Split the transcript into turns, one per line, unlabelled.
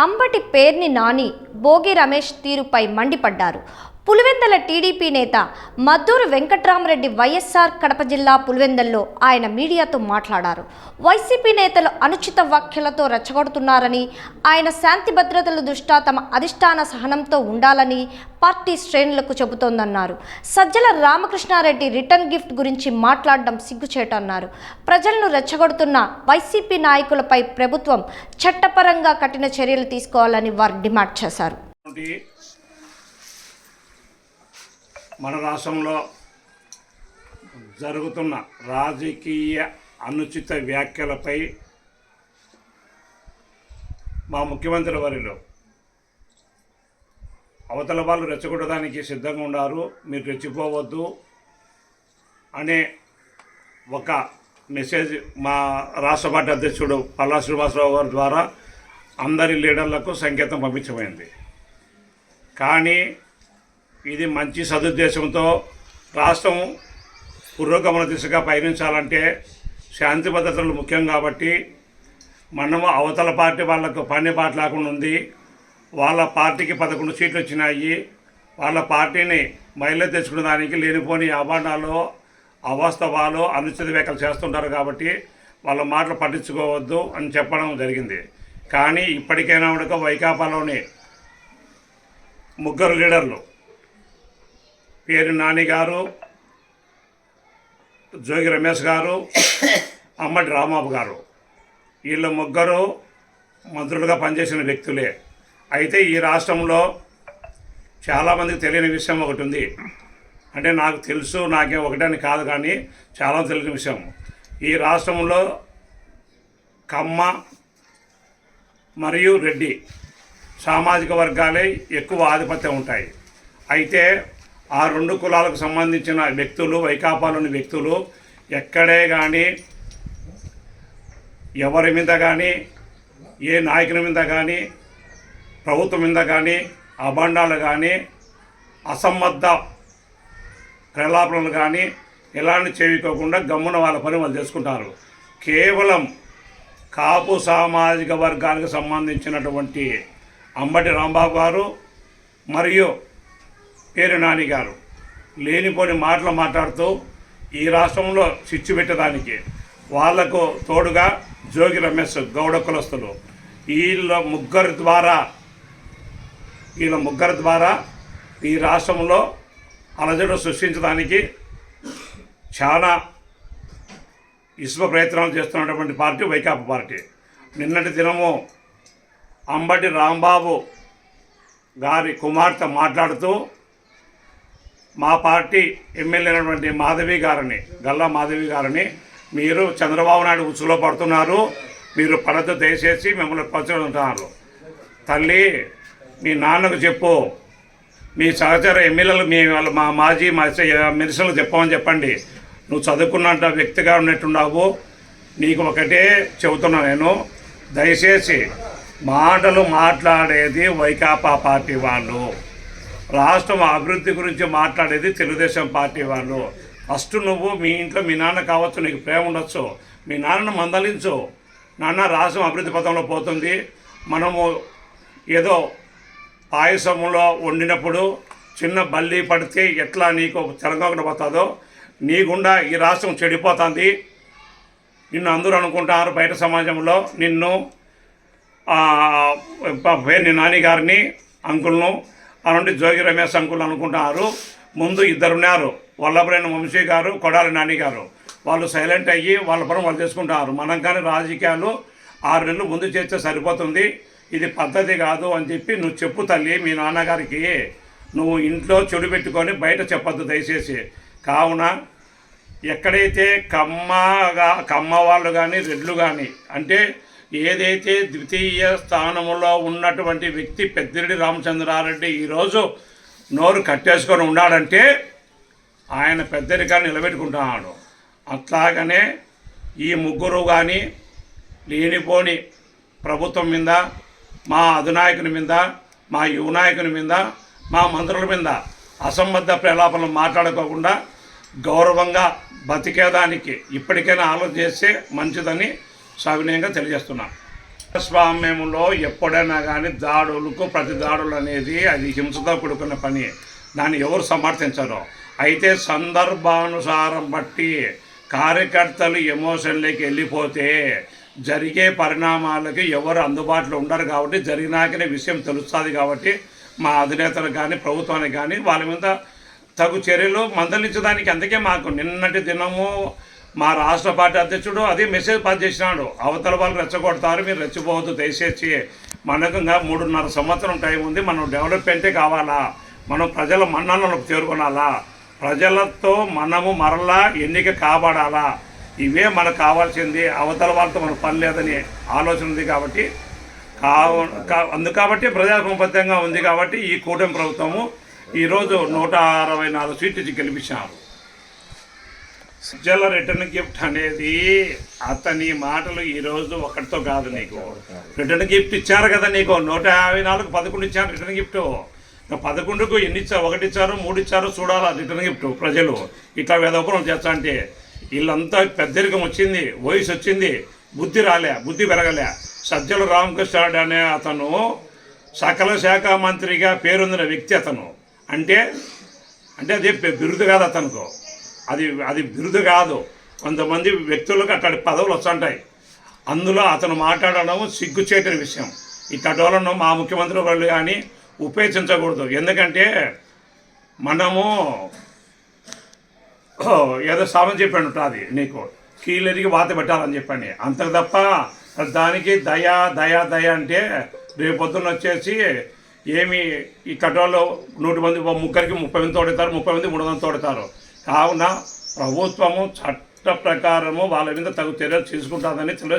అంబటి పేర్ని నాని భోగి రమేష్ తీరుపై మండిపడ్డారు. పులివెందల టీడీపీ నేత మద్దూరు వెంకట్రామరెడ్డి వైఎస్ఆర్ కడప జిల్లా పులివెందల్లో ఆయన మీడియాతో మాట్లాడారు. వైసీపీ నేతలు అనుచిత వ్యాఖ్యలతో రెచ్చగొడుతున్నారని ఆయన శాంతి భద్రతల దృష్ట్యా తమ అధిష్టాన సహనంతో ఉండాలని పార్టీ శ్రేణులకు చెబుతోందన్నారు. సజ్జల రామకృష్ణారెడ్డి రిటర్న్ గిఫ్ట్ గురించి మాట్లాడడం సిగ్గుచేటన్నారు. ప్రజలను రెచ్చగొడుతున్న వైసీపీ నాయకులపై ప్రభుత్వం చట్టపరంగా కఠిన చర్యలు తీసుకోవాలని వారు డిమాండ్ చేశారు.
మన రాష్ట్రంలో జరుగుతున్న రాజకీయ అనుచిత వ్యాఖ్యలపై మా ముఖ్యమంత్రి వారిలో అవతల వాళ్ళు రెచ్చగొట్టడానికి సిద్ధంగా ఉన్నారు. మీరు రెచ్చిపోవద్దు అనే ఒక మెసేజ్ మా రాష్ట్ర పార్టీ అధ్యక్షుడు పల్లా శ్రీనివాసరావు గారి ద్వారా అందరి లీడర్లకు సంకేతం పంపించబడింది. కానీ ఇది మంచి సదుద్దేశంతో రాష్ట్రం పురోగమన దిశగా పయనించాలంటే శాంతి భద్రతలు ముఖ్యం కాబట్టి మనము అవతల పార్టీ వాళ్ళకు పని పాట లేకుండా ఉంది. వాళ్ళ పార్టీకి పదకొండు సీట్లు వచ్చినాయి. వాళ్ళ పార్టీని మహిళ తెచ్చుకునే దానికి లేనిపోని అభాండాలు అవాస్తవాలు అనుచిత వ్యాఖ్యలు చేస్తుంటారు కాబట్టి వాళ్ళ మాటలు పట్టించుకోవద్దు అని చెప్పడం జరిగింది. కానీ ఇప్పటికైనా ఉండక వైకాపాలోని ముగ్గురు లీడర్లు పేరు నాని గారు జోగి రమేష్ గారు అమ్మటి రామాబు గారు. వీళ్ళు ముగ్గురు మంత్రులుగా పనిచేసిన వ్యక్తులే. అయితే ఈ రాష్ట్రంలో చాలామందికి తెలియని విషయం ఒకటి ఉంది. అంటే నాకు తెలుసు నాకే ఒకటని కాదు కానీ చాలా తెలియని విషయం. ఈ రాష్ట్రంలో కమ్మ మరియు రెడ్డి సామాజిక వర్గాలే ఎక్కువ ఆధిపత్యం ఉంటాయి. అయితే ఆ రెండు కులాలకు సంబంధించిన వ్యక్తులు వైకాపాలోని వ్యక్తులు ఎక్కడే కానీ ఎవరి మీద కానీ ఏ నాయకుని మీద కానీ ప్రభుత్వం మీద కానీ అభాండాలు కానీ అసంబద్ధ ప్రలాపనలు కానీ ఎలాంటి చేవికోకుండా గమ్మున వాళ్ళ పని వాళ్ళు చేసుకుంటారు. కేవలం కాపు సామాజిక వర్గానికి సంబంధించినటువంటి అంబటి రాంబాబు గారు మరియు పేరు నాని గారు. లేనిపోని మాటలు మాట్లాడుతూ ఈ రాష్ట్రంలో చిచ్చు పెట్టడానికి వాళ్ళకు తోడుగా జోగి రమేష్ గౌడ కులస్తులు. వీళ్ళ ముగ్గురు ద్వారా వీళ్ళ ముగ్గురు ద్వారా ఈ రాష్ట్రంలో అలజడు సృష్టించడానికి చాలా ఇసుక ప్రయత్నాలు చేస్తున్నటువంటి పార్టీ వైకాపా పార్టీ. నిన్నటి దినము అంబటి రాంబాబు గారి కుమార్తె మాట్లాడుతూ మా పార్టీ ఎమ్మెల్యే అయినటువంటి మాధవి గారిని గల్లా మాధవి గారిని మీరు చంద్రబాబు నాయుడు ఉచ్చులో పడుతున్నారు. మీరు పడద్దు దయచేసి మిమ్మల్ని పంచుకుంటున్నారు తల్లి మీ నాన్నకు చెప్పు. మీ సహచర ఎమ్మెల్యేలు మీ వాళ్ళ మా మాజీ మా మినిస్టర్లు చెప్పమని చెప్పండి. నువ్వు చదువుకున్నంత వ్యక్తిగా ఉన్నట్టున్నావు. నీకు ఒకటే చెబుతున్నా నేను. దయచేసి మాటలు మాట్లాడేది వైకాపా పార్టీ వాళ్ళు. రాష్ట్రం అభివృద్ధి గురించి మాట్లాడేది తెలుగుదేశం పార్టీ వాళ్ళు. ఫస్ట్ నువ్వు మీ ఇంట్లో మీ నాన్న కావచ్చు నీకు ప్రేమ ఉండొచ్చు. మీ నాన్నను మందలించు. నాన్న రాష్ట్రం అభివృద్ధి పథంలో పోతుంది. మనము ఏదో పాయసంలో వండినప్పుడు చిన్న బల్లి పడితే ఎట్లా నీకు తెలంగాణ పోతుందో? నీకుండా ఈ రాష్ట్రం చెడిపోతుంది. నిన్ను అందరూ అనుకుంటారు బయట సమాజంలో. నిన్ను పేరు ప- పేర్ని నాని గారిని అంకుల్ను అనండి జోగి రమేష్ అంకుల్ అనుకుంటున్నారు. ముందు ఇద్దరు ఉన్నారు. వల్లభరేణ వంశీ గారు కొడాలి నాని గారు. వాళ్ళు సైలెంట్ అయ్యి వాళ్ళ పని వాళ్ళు తీసుకుంటారు మనం కానీ రాజకీయాలు ఆరు నెలలు ముందు చేస్తే సరిపోతుంది. ఇది పద్ధతి కాదు అని చెప్పి నువ్వు చెప్పు తల్లి మీ నాన్నగారికి. నువ్వు ఇంట్లో చెడు పెట్టుకొని బయట చెప్పొద్దు దయచేసి. కావున ఎక్కడైతే కమ్మగా కమ్మ వాళ్ళు కానీ రెడ్లు కానీ అంటే ఏదైతే ద్వితీయ స్థానంలో ఉన్నటువంటి వ్యక్తి పెద్దిరెడ్డి రామచంద్రారెడ్డి ఈరోజు నోరు కట్టేసుకొని ఉన్నాడంటే ఆయన పెద్దరిగా నిలబెట్టుకుంటున్నాడు అట్లాగనే ఈ ముగ్గురు కానీ లేనిపోని ప్రభుత్వం మీద మా అధినాయకుని మీద మా యువనాయకుని మీద మా మంత్రుల మీద అసంబద్ధ ప్రలాపనలు మాట్లాడుకోకుండా గౌరవంగా బతికేదానికి ఇప్పటికైనా ఆలోచన చేస్తే మంచిదని సవినయంగా తెలియజేస్తున్నాను. స్వామ్యంలో ఎప్పుడైనా కానీ దాడులకు ప్రతి దాడులు అనేది అది హింసతో కూడుకున్న పని. దాన్ని ఎవరు సమర్థించరు. అయితే సందర్భానుసారం బట్టి కార్యకర్తలు ఎమోషన్లోకి వెళ్ళిపోతే జరిగే పరిణామాలకి ఎవరు అందుబాటులో ఉండరు కాబట్టి జరిగినాకనే విషయం తెలుస్తుంది కాబట్టి మా అధినేతలకు కానీ ప్రభుత్వానికి కానీ వాళ్ళ మీద తగు చర్యలు మందలించడానికి అందుకే మాకు నిన్నటి దినము మా రాష్ట్ర పార్టీ అధ్యక్షుడు అదే మెసేజ్ పాస్ చేసినాడు. అవతల వాళ్ళు రెచ్చగొడతారు మీరు రెచ్చిపోవద్దు దయచేసి. మనకు ఇంకా మూడున్నర సంవత్సరం టైం ఉంది మనం డెవలప్మెంటే కావాలా? మనం ప్రజల మన్ననలకు చేరుకోనాలా? ప్రజలతో మనము మరలా ఎన్నిక కాబడాలా? ఇవే మనకు కావాల్సింది. అవతల వాళ్ళతో మనకు పని లేదని ఆలోచన ఉంది కాబట్టి. కావ అందు కాబట్టి ప్రజాసంబద్ధంగా ఉంది కాబట్టి ఈ కూటమి ప్రభుత్వము ఈరోజు నూట అరవై నాలుగు సీట్లు ఇచ్చి గెలిపించారు సుజల రిటర్న్ గిఫ్ట్ అనేది అతని మాటలు ఈరోజు ఒకటితో కాదు నీకు. రిటర్న్ గిఫ్ట్ ఇచ్చారు కదా నీకు. నూట యాభై నాలుగు పదకొండు ఇచ్చారు రిటర్న్ గిఫ్ట్. పదకొండుకు ఎన్ని ఇచ్చారు? ఒకటి ఇచ్చారు మూడు ఇచ్చారు చూడాలా రిటర్న్ గిఫ్ట్ ప్రజలు. ఇట్లా వేదోపరం చేస్తా అంటే వీళ్ళంతా పెద్దరికం వచ్చింది వయసు వచ్చింది బుద్ధి రాలే బుద్ధి పెరగలే. సజ్జల రామకృష్ణుడు అనే అతను సకల శాఖ మంత్రిగా పేరొందిన వ్యక్తి అతను. అంటే అంటే అది బిరుదు కాదు అతనుకు. అది అది బిరుదు కాదు. కొంతమంది వ్యక్తులకు అట్లాంటి పదవులు వస్తుంటాయి. అందులో అతను మాట్లాడడం సిగ్గుచేటని విషయం. ఇట్లాంటి వాళ్ళను మా ముఖ్యమంత్రి వాళ్ళు కానీ ఉపేక్షించకూడదు. ఎందుకంటే మనము ఏదో సామం చెప్పాను ఉంటుంది నీకు. కీలరికి వాత పెట్టాలని చెప్పండి అంతకు తప్ప దానికి దయా దయా దయ అంటే రేపు పొద్దున్న వచ్చేసి ఏమి ఈ కటోలో నూటి మంది ముగ్గురికి ముప్పై మంది తోడతారు ముప్పై మంది మూడు మంది తోడతారు కావున ప్రభుత్వము చట్ట ప్రకారము వాళ్ళ మీద తగు చర్యలు తీసుకుంటుందని తెలియ